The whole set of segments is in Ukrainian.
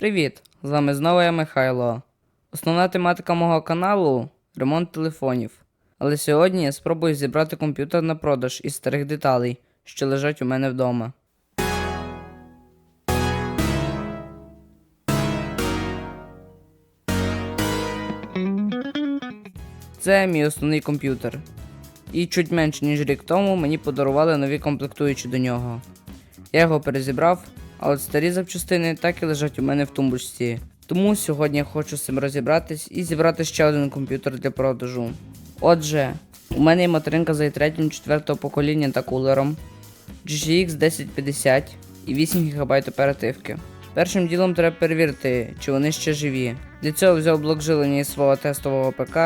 Привіт! З вами знову я Михайло. Основна тематика мого каналу ремонт телефонів. Але сьогодні я спробую зібрати комп'ютер на продаж із старих деталей, що лежать у мене вдома. Це мій основний комп'ютер. І чуть менше ніж рік тому мені подарували нові комплектуючі до нього. Я його перезібрав, а от старі запчастини так і лежать у мене в тумбочці. Тому сьогодні я хочу з цим розібратись і зібрати ще один комп'ютер для продажу. Отже, у мене є материнка з i3 4 покоління та кулером, GTX 1050 і 8 ГБ оперативки. Першим ділом треба перевірити, чи вони ще живі. Для цього взяв блок жилення із свого тестового ПК.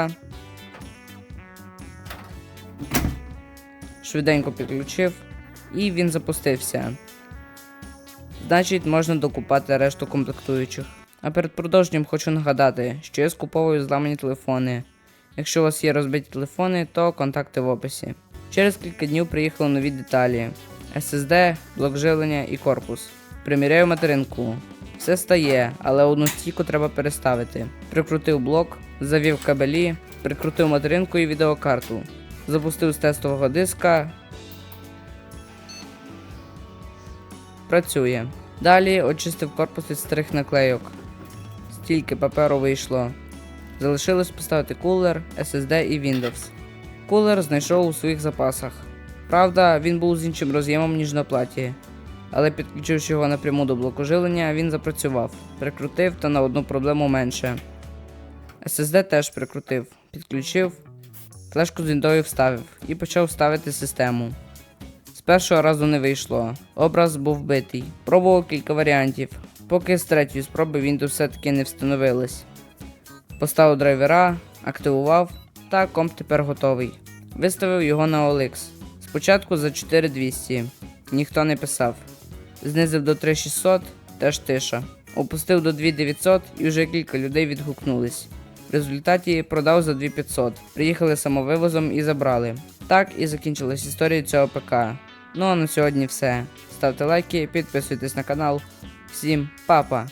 Швиденько підключив, і він запустився. Значить, можна докупати решту комплектуючих. А перед продовженням хочу нагадати, що я скуповую зламані телефони. Якщо у вас є розбиті телефони, то контакти в описі. Через кілька днів приїхали нові деталі: SSD, блок живлення і корпус. Приміряю материнку. Все стає, але одну стійку треба переставити. Прикрутив блок, завів кабелі, прикрутив материнку і відеокарту. Запустив з тестового диска. Працює. Далі очистив корпус від старих наклейок. Стільки паперу вийшло. Залишилось поставити кулер, SSD і Windows. Кулер знайшов у своїх запасах. Правда, він був з іншим роз'ємом, ніж на платі. Але підключивши його напряму до блоку жилення, він запрацював, прикрутив та на одну проблему менше. SSD теж прикрутив, підключив, флешку з віндою вставив і почав ставити систему. Першого разу не вийшло. Образ був битий. Пробував кілька варіантів, поки з третьої спроби Windows все-таки не встановилось. Поставив драйвера, активував, та комп тепер готовий. Виставив його на OLX. Спочатку за 4200. Ніхто не писав. Знизив до 3600, теж тиша. Опустив до 2900 і вже кілька людей відгукнулись. В результаті продав за 2500. Приїхали самовивозом і забрали. Так і закінчилась історія цього ПК. Ну а на сьогодні все. Ставте лайки, підписуйтесь на канал. Всім па-па!